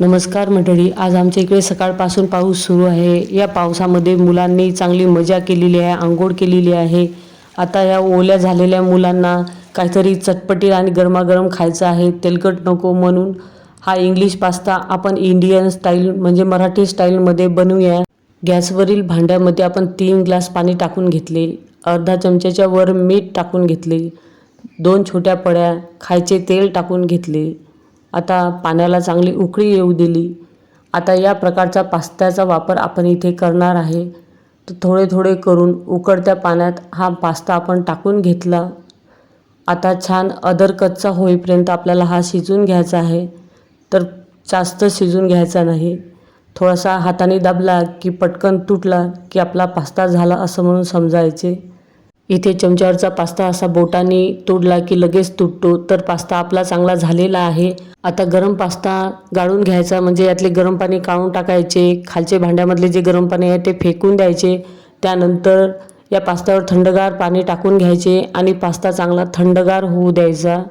नमस्कार मंडळी आज आमच्या इकडे सकाळपासून पाऊस सुरू आहे. या पावसामध्ये मुलांनी चांगली मजा केलेली आहे आंघोळ केलेली आहे. आता या ओल्या झालेल्या मुलांना काहीतरी चटपटी आणि गरमागरम खायचं आहे. तेलकट नको म्हणून हा इंग्लिश पास्ता आपण इंडियन स्टाईल म्हणजे मराठी स्टाईलमध्ये बनवूया. गॅसवरील भांड्यामध्ये आपण तीन ग्लास पाणी टाकून घेतले. अर्धा चमच्याच्या वर मीठ टाकून घेतले. दोन छोट्या पड्या खायचे तेल टाकून घेतले. आता पाण्याला चांगली उकळी येऊ दिली. आता या प्रकारचा पास्त्याचा वापर आपण इथे करणार आहे. तर थोडे थोडे करून उकळत्या पाण्यात हा पास्ता आपण टाकून घेतला. आता छान अदर कच्चा होईपर्यंत आपल्याला हा शिजून घ्यायचा आहे. तर जास्त शिजून घ्यायचा नाही. थोडासा हाताने दाबला की पटकन तुटला की आपला पास्ता झाला असं म्हणून समजायचे. इथे चमच्यावरचा पास्ता असा बोटाने तोडला की लगेच तुटतो. तर पास्ता आपला चांगला झालेला आहे. आता गरम पास्ता गाळून घ्यायचा म्हणजे यातले गरम पाणी काढून टाकायचे खालचे भांड्यामधले जे गरम पाणी आहे ते फेकून द्यायचे. त्यानंतर या पास्त्यावर थंडगार पाणी टाकून घ्यायचे आणि पास्ता चांगला थंडगार होऊ द्यायचा.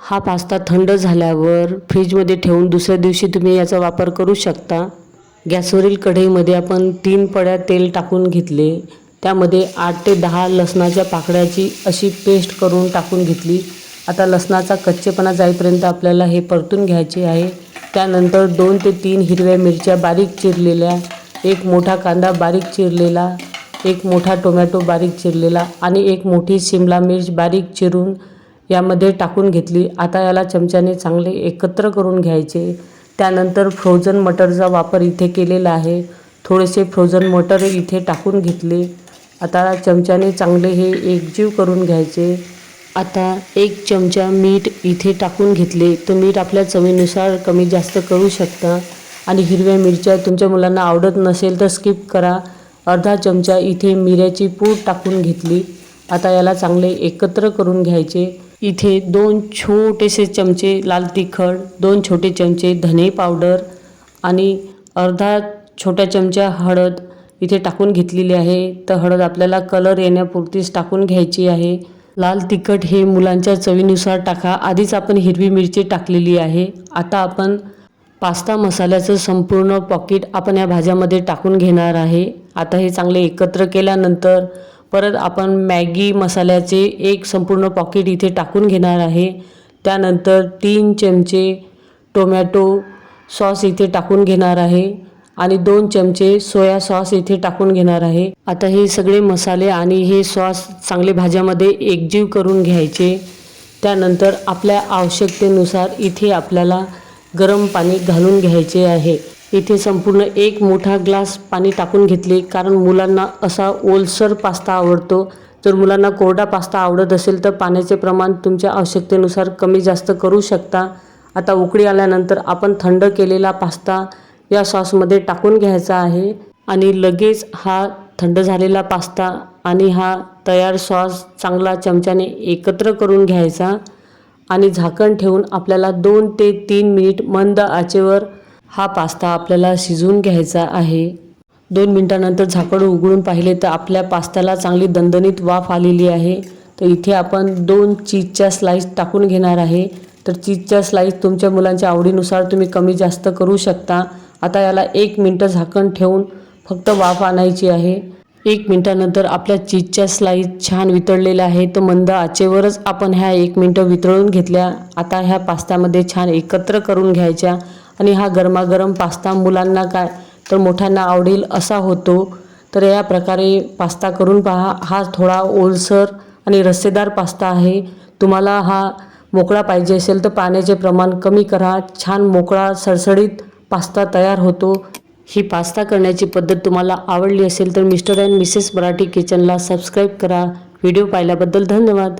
हा पास्ता थंड झाल्यावर फ्रीजमध्ये ठेवून दुसऱ्या दिवशी तुम्ही याचा वापर करू शकता. गॅसवरील कढईमध्ये आपण तीन पड्या तेल टाकून घेतले. त्यामध्ये आठ ते दहा लसणाच्या पाकळ्याची अशी पेस्ट करून टाकून घेतली. आता लसणाचा कच्चेपणा जाईपर्यंत आपल्याला हे परतून घ्यायचे आहे. त्यानंतर दोन ते तीन हिरव्या मिरच्या बारीक चिरलेल्या एक मोठा कांदा बारीक चिरलेला एक मोठा टोमॅटो बारीक चिरलेला आणि एक मोठी शिमला मिर्च बारीक चिरून यामध्ये टाकून घेतली. आता याला चमच्याने चांगले एकत्र करून घ्यायचे. त्यानंतर फ्रोझन मटरचा वापर इथे केलेला आहे. थोडेसे फ्रोझन मटर इथे टाकून घेतले. आता चमच्याने चांगले हे एकजीव करून घ्यायचे. आता एक चमचा मीठ इथे टाकून घेतले तर मीठ आपल्या चवीनुसार कमी जास्त करू शकता. आणि हिरव्या मिरच्या तुमच्या मुलांना आवडत नसेल तर स्किप करा. अर्धा चमचा इथे मिऱ्याची पूड टाकून घेतली. आता याला चांगले एकत्र करून घ्यायचे. इथे दोन छोटेसे चमचे लाल तिखट दोन छोटे चमचे धने पावडर आणि अर्धा छोट्या चमचा हळद इथे टाकून घेतलेली आहे. तर हळद आपल्याला कलर येण्यापुरतीच टाकून घ्यायची आहे. लाल तिखट हे मुलांच्या चवीनुसार टाका. आधीच आपण हिरवी मिरची टाकलेली आहे. आता आपण पास्ता मसाल्याचं संपूर्ण पॉकेट आपण या भाज्यामध्ये टाकून घेणार आहे. आता हे चांगले एकत्र केल्यानंतर परत आपण मॅगी मसाल्याचे एक संपूर्ण पॉकेट इथे टाकून घेणार आहे. त्यानंतर तीन चमचे टोमॅटो सॉस इथे टाकून घेणार आहे. आणि दोन चमचे सोया सॉस इथे टाकून घेणार आहे. आता हे सगळे मसाले आणि हे सॉस चांगले भाज्यामध्ये एकजीव करून घ्यायचे. त्यानंतर आपल्या आवश्यकतेनुसार इथे आपल्याला गरम पाणी घालून घ्यायचे आहे. इथे संपूर्ण एक मोठा ग्लास पाणी टाकून घेतले कारण मुलांना असा ओलसर पास्ता आवडतो. जर मुलांना कोरडा पास्ता आवडत असेल तर पाण्याचे प्रमाण तुमच्या आवश्यकतेनुसार कमी जास्त करू शकता. आता उकळी आल्यानंतर आपण थंड केलेला पास्ता या सॉसमध्ये टाकून घ्यायचा आहे. आणि लगेच हा थंड झालेला पास्ता आणि हा तयार सॉस चांगला चमच्याने एकत्र करून घ्यायचा. आणि झाकण ठेवून आपल्याला दोन ते तीन मिनिट मंद आचेवर हा पास्ता आपल्याला शिजवून घ्यायचा आहे. दोन मिनटानंतर झाकण उघडून पाहिले तर आपल्या पास्त्याला चांगली दणदणीत वाफ आलेली आहे. तर इथे आपण दोन चीजच्या स्लाईस टाकून घेणार आहे. तर चीजच्या स्लाईस तुमच्या मुलांच्या आवडीनुसार तुम्ही कमी जास्त करू शकता. आता याला एक मिनटं झाकण ठेवून फक्त वाफ आणायची आहे. एक मिनटानंतर आपल्या चीजच्या स्लाईस छान वितळलेल्या आहेत. तर मंद आचेवरच आपण ह्या एक मिनटं वितळून घेतल्या. आता ह्या पास्त्यामध्ये छान एकत्र करून घ्यायच्या. आणि हा गरमागरम पास्ता मुलांना काय तर मोठ्यांना आवडेल असा होतो. तर या प्रकारे पास्ता करून पहा. हा थोडा ओलसर आणि रस्सेदार पास्ता आहे. तुम्हाला हा मोकळा पाहिजे असेल तर पाण्याचे प्रमाण कमी करा. छान मोकळा सळसळीत पास्ता तयार होतो. ही पास्ता करण्याची पद्धत तुम्हाला आवडली असेल तर मिस्टर अँड मिसेस मराठी किचनला सबस्क्राईब करा. व्हिडिओ पाहिल्याबद्दल धन्यवाद.